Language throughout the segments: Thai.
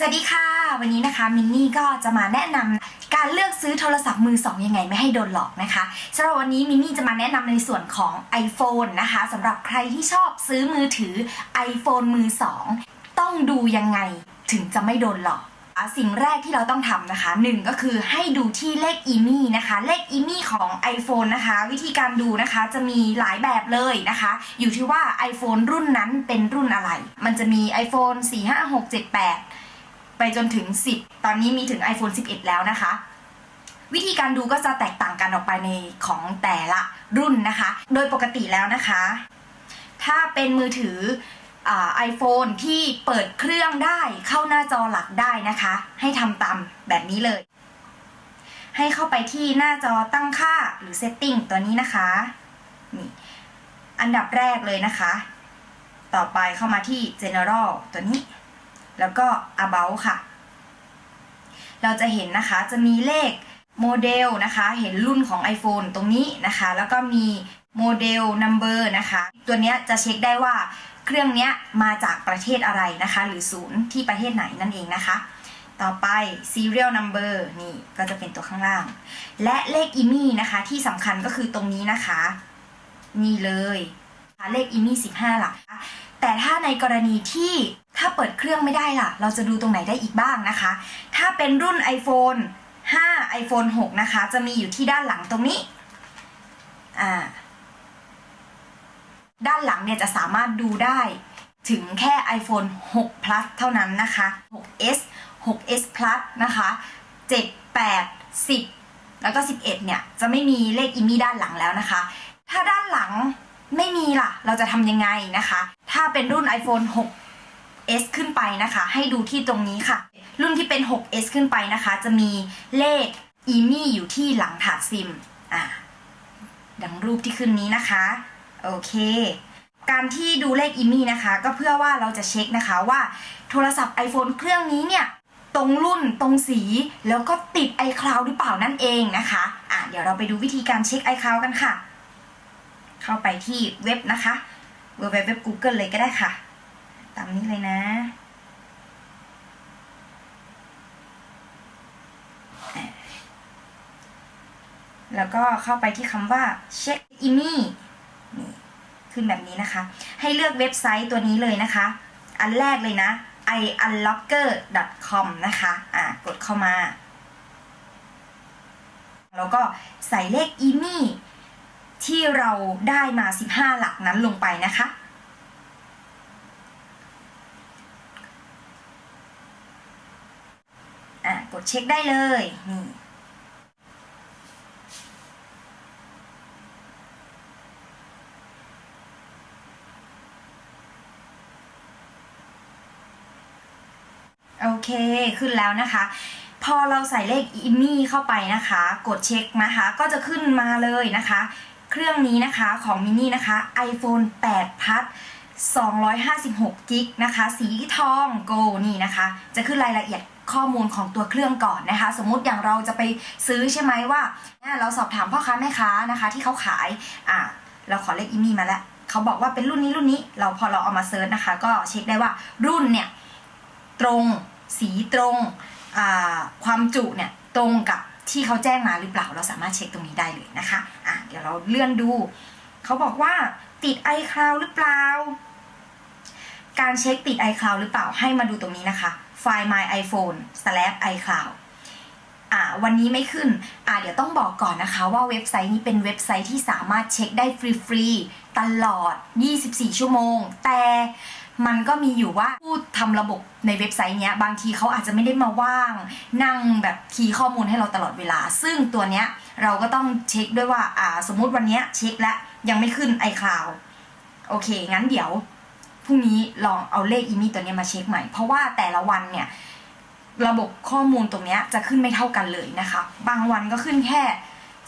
สวัสดีค่ะ วันนี้นะคะมินนี่ก็จะมาแนะนำการเลือกซื้อโทรศัพท์มือสองยังไงไม่ให้โดนหลอกนะคะสำหรับวันนี้มินนี่จะมาแนะนำในส่วนของ iPhone นะคะสำหรับใครที่ชอบซื้อมือถือ iPhone มือสองต้องดูยังไงถึงจะไม่โดนหลอกสิ่งแรกที่เราต้องทำนะคะหนึ่งก็คือให้ดูที่เลขอีมี่นะคะ เลขอีมี่ของ iPhone นะคะ วิธีการดูนะคะจะมีหลายแบบเลยนะคะ อยู่ที่ว่า iPhone รุ่นนั้นเป็นรุ่นอะไร มันจะมี iPhone 4 5 6 7 8 ไปจนถึง 10 ตอนนี้มีถึง iPhone 11 แล้วนะคะ วิธีการดูก็จะแตกต่างกันออกไปในของแต่ละรุ่นนะคะ โดยปกติแล้วนะคะ ถ้าเป็นมือถือไอโฟนที่เปิดเครื่องได้เข้าหน้าจอหลักได้นะคะ ให้ทำตามแบบนี้เลย ให้เข้าไปที่หน้าจอตั้งค่าหรือ setting ตัวนี้นะคะนี่อันดับแรกเลยนะคะ ต่อไปเข้ามาที่ general ตัวนี้ แล้วก็ about ค่ะ เราจะเห็นนะคะจะมีเลขโมเดลนะคะ เห็นรุ่นของ iPhone ตรงนี้นะคะ แล้วก็มีโมเดล number นะคะ ตัวนี้จะเช็คได้ว่าเครื่องนี้มาจากประเทศอะไรนะคะ หรือศูนย์ที่ประเทศไหนนั่นเองนะคะ ต่อไป serial number นี่ก็จะเป็นตัวข้างล่าง และเลข IMEI นะคะที่สำคัญก็คือตรงนี้นะคะ นี่เลยเลข IMEI 15หลัก แต่ถ้าในกรณีที่ถ้าเปิดเครื่องไม่ได้ล่ะ เราจะดูตรงไหนได้อีกบ้างนะคะ ถ้าเป็นรุ่น iPhone 5 iPhone 6 นะคะ จะมีอยู่ที่ด้านหลังตรงนี้อ่าด้านหลังเนี่ยจะสามารถดูได้ถึงแค่ iPhone 6 Plus เท่านั้นนะคะ 6s 6s Plus นะคะ 7 8 10 แล้วก็ 11 เนี่ย จะไม่มีเลขอิมี่ด้านหลังแล้วนะคะ ถ้าด้านหลังไม่มีล่ะ เราจะทำยังไงนะคะ ถ้าเป็นรุ่น iPhone 6s ขึ้นไปนะคะ ให้ดูที่ตรงนี้ค่ะ รุ่นที่เป็น 6s ขึ้นไปนะคะ จะมีเลขอีมี่อยู่ที่หลังถาดซิมอ่าดังรูปที่ขึ้นนี้นะคะ โอเค การที่ดูเลขอีมี่นะคะ ก็เพื่อว่าเราจะเช็คนะคะว่าโทรศัพท์ iPhone เครื่องนี้เนี่ยตรงรุ่นตรงสีแล้วก็ติด iCloud หรือเปล่านั่นเองนะคะอะเดี๋ยวเราไปดูวิธีการเช็ค iCloud กันค่ะ เข้าไปที่เว็บนะคะ เว็บเว็บ Google เลยก็ได้ค่ะ ตามนี้เลยนะแล้วก็เข้าไปที่คำว่า check e m e นี่ขึ้นแบบนี้นะคะ ให้เลือกเว็บไซต์ตัวนี้เลยนะคะ อันแรกเลยนะ iunlocker.com นะคะ อะกดเข้ามา แล้วก็ใส่เลข e m e ที่เราได้มา 15 หลักนั้นลงไปนะคะอะกดเช็คได้เลยนี่โอเคขึ้นแล้วนะคะ พอเราใส่เลขอิมี่เข้าไปนะคะ กดเช็คนะคะ ก็จะขึ้นมาเลยนะคะ เครื่องนี้นะคะของมินี่นะคะ iPhone 8พัด256กิกนะคะ สีทองโกนี่นะคะ จะขึ้นรายละเอียดข้อมูลของตัวเครื่องก่อนนะคะ สมมุติอย่างเราจะไปซื้อใช่ไหมว่า เราสอบถามพ่อค้าแม่ค้านะคะ ที่เขาขายอะเราขอเลขอิมี่มาแล้วเขาบอกว่าเป็นรุ่นนี้รุ่นนี้ เราพอเราเอามาเซิร์ชนะคะ ก็เช็คได้ว่ารุ่นเนี่ยตรงสีตรงความจุเนี่ยตรงกับ ที่เขาแจ้งมาหรือเปล่าเราสามารถเช็คตรงนี้ได้เลยนะคะอะเดี๋ยวเราเลื่อนดู เขาบอกว่าติด iCloud หรือเปล่า การเช็คติด iCloud หรือเปล่าให้มาดูตรงนี้นะคะ Find My iPhone slash iCloud อ่าวันนี้ไม่ขึ้นอ่าเดี๋ยวต้องบอกก่อนนะคะว่าเว็บไซต์นี้เป็นเว็บไซต์ที่สามารถเช็คได้ฟรีๆตลอด 24 ชั่วโมง แต่ มันก็มีอยู่ว่าผู้ทำระบบในเว็บไซต์เนี้ยบางทีเขาอาจจะไม่ได้มาว่าง นั่งแบบคีย์ข้อมูลให้เราตลอดเวลา ซึ่งตัวเนี้ยเราก็ต้องเช็คด้วยว่าอ่าสมมุติวันเนี้ยเช็คแล้วยังไม่ขึ้น iCloud โอเค งั้นเดี๋ยวพรุ่งนี้ลองเอาเลขอีมี่ตัวเนี้ยมาเช็คใหม่ เพราะว่าแต่ละวันเนี่ยระบบข้อมูลตรงเนี้ยจะขึ้นไม่เท่ากันเลยนะคะ บางวันก็ขึ้นแค่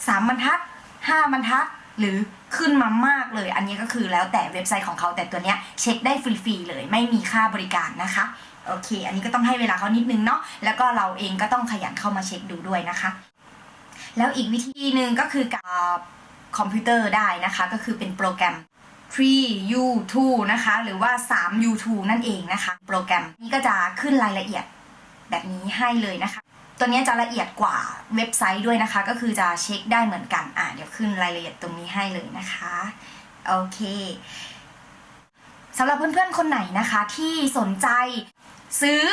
สามบรรทัดห้าบรรทัด หรือขึ้นมามากเลย อันนี้ก็คือแล้วแต่เว็บไซต์ของเขาแต่ตัวเนี้ยเช็คได้ฟรีๆเลย ไม่มีค่าบริการนะคะโอเค อันนี้ก็ต้องให้เวลาเขานิดนึงเนาะแล้วก็เราเองก็ต้องขยันเข้ามาเช็คดูด้วยนะคะ แล้วอีกวิธีหนึ่งก็คือกับคอมพิวเตอร์ได้นะคะ ก็คือเป็นโปรแกรม 3 U2 นะคะ หรือว่า 3 U2 นั่นเองนะคะ โปรแกรมนี้ก็จะขึ้นรายละเอียดแบบนี้ให้เลยนะคะ ตัวนี้จะละเอียดกว่าเว็บไซต์ด้วยนะคะ ก็คือจะเช็คได้เหมือนกันอะเดี๋ยวขึ้นรายละเอียดตรงนี้ให้เลยนะคะโอเคสำหรับเพื่อนๆคนไหนนะคะ ที่สนใจซื้อ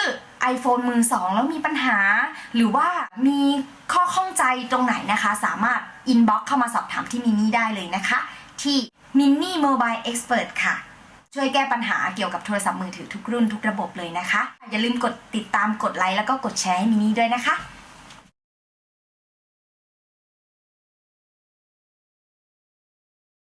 iPhone มือสองแล้วมีปัญหา หรือว่ามีข้อข้องใจตรงไหนนะคะ สามารถ inbox เข้ามาสอบถามที่มินนี่ได้เลยนะคะ ที่ Mini Mobile Expert ค่ะ ช่วยแก้ปัญหาเกี่ยวกับโทรศัพท์มือถือทุกรุ่นทุกระบบเลยนะคะ อย่าลืมกดติดตามกดไลค์แล้วก็กดแชร์ให้มินี่ด้วยนะคะ